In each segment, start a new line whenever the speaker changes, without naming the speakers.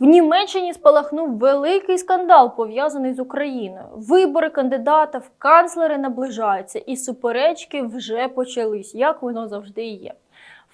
В Німеччині спалахнув великий скандал, пов'язаний з Україною. Вибори кандидата в канцлери наближаються, і суперечки вже почались, як воно завжди є.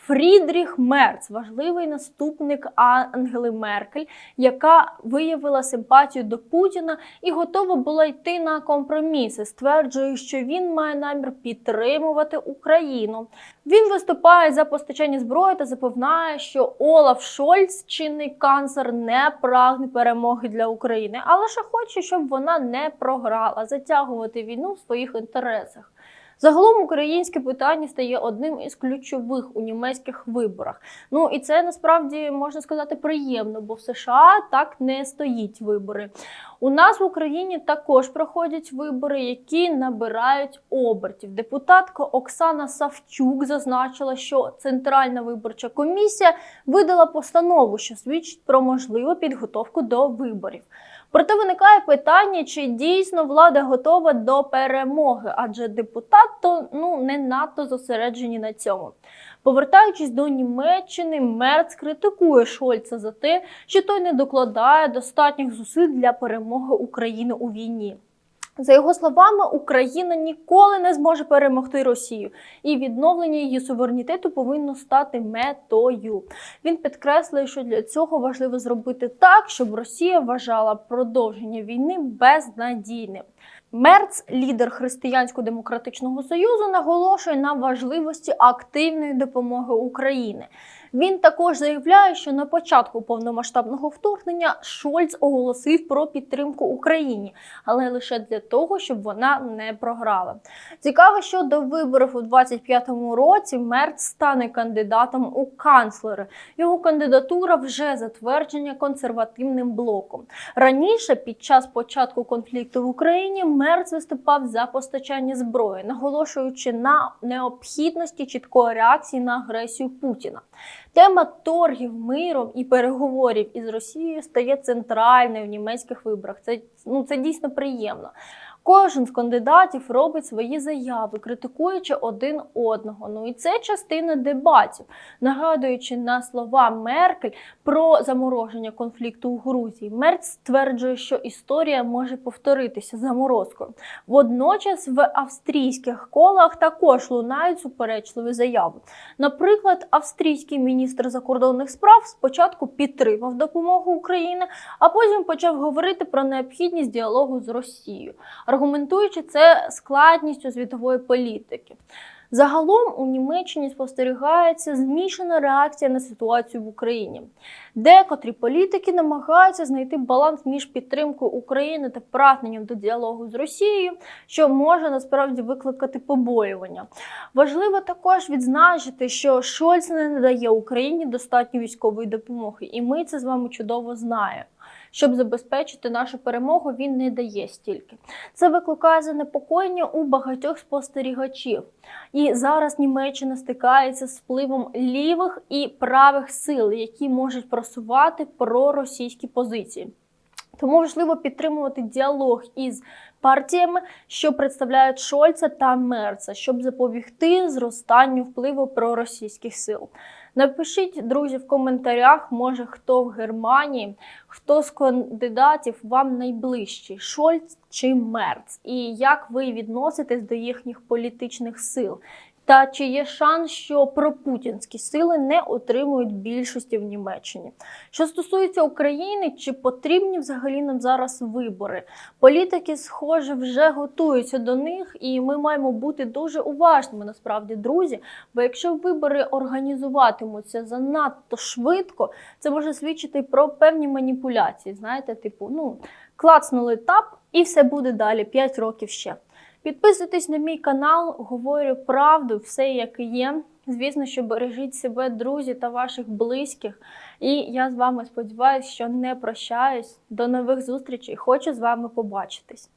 Фрідріх Мерц, важливий наступник Ангели Меркель, яка виявила симпатію до Путіна і готова була йти на компроміси, стверджує, що він має намір підтримувати Україну. Він виступає за постачання зброї та запевняє, що Олаф Шольц, чинний канцлер, не прагне перемоги для України, а лише хоче, щоб вона не програла, затягувати війну в своїх інтересах. Загалом українське питання стає одним із ключових у німецьких виборах. Ну і це насправді можна сказати приємно, бо в США так не стоїть вибори. У нас в Україні також проходять вибори, які набирають обертів. Депутатка Оксана Савчук зазначила, що Центральна виборча комісія видала постанову, що свідчить про можливу підготовку до виборів. Проте виникає питання, чи дійсно влада готова до перемоги, адже депутат то ну не надто зосереджені на цьому. Повертаючись до Німеччини, Мерц критикує Шольца за те, що той не докладає достатніх зусиль для перемоги України у війні. За його словами, Україна ніколи не зможе перемогти Росію, і відновлення її суверенітету повинно стати метою. Він підкреслює, що для цього важливо зробити так, щоб Росія вважала продовження війни безнадійним. Мерц, лідер Християнсько-демократичного союзу, наголошує на важливості активної допомоги України. Він також заявляє, що на початку повномасштабного вторгнення Шольц оголосив про підтримку Україні, але лише для того, щоб вона не програла. Цікаво, що до виборів у 25-му році Мерц стане кандидатом у канцлери. Його кандидатура вже затверджена консервативним блоком. Раніше, під час початку конфлікту в Україні, Мерц виступав за постачання зброї, наголошуючи на необхідності чіткої реакції на агресію Путіна. Тема торгів миром і переговорів із Росією стає центральною в німецьких виборах. Це ну це дійсно приємно. Кожен з кандидатів робить свої заяви, критикуючи один одного. Ну і це частина дебатів, нагадуючи на слова Меркель про замороження конфлікту у Грузії. Мерц стверджує, що історія може повторитися заморозкою. Водночас в австрійських колах також лунають суперечливі заяви. Наприклад, австрійський міністр закордонних справ спочатку підтримав допомогу Україні, а потім почав говорити про необхідність діалогу з Росією аргументуючи це складністю світової політики. Загалом у Німеччині спостерігається змішана реакція на ситуацію в Україні. Декотрі політики намагаються знайти баланс між підтримкою України та прагненням до діалогу з Росією, що може насправді викликати побоювання. Важливо також відзначити, що Шольц не надає Україні достатньо військової допомоги, і ми це з вами чудово знаємо. Щоб забезпечити нашу перемогу, він не дає стільки. Це викликає занепокоєння у багатьох спостерігачів. І зараз Німеччина стикається з впливом лівих і правих сил, які можуть просувати проросійські позиції. Тому важливо підтримувати діалог із партіями, що представляють Шольца та Мерца, щоб запобігти зростанню впливу проросійських сил. Напишіть, друзі, в коментарях, може хто в Германії, хто з кандидатів вам найближчий, Шольц чи Мерц, і як ви відноситесь до їхніх політичних сил. Та чи є шанс, що пропутінські сили не отримують більшості в Німеччині? Що стосується України, чи потрібні взагалі нам зараз вибори? Політики, схоже, вже готуються до них, і ми маємо бути дуже уважними, насправді, друзі. Бо якщо вибори організуватимуться занадто швидко, це може свідчити про певні маніпуляції. Знаєте, типу, ну клацнули тап, і все буде далі 5 років ще. Підписуйтесь на мій канал, говорю правду, все як є. Звісно, що бережіть себе, друзі та ваших близьких. І я з вами сподіваюся, що не прощаюсь. До нових зустрічей. Хочу з вами побачитись.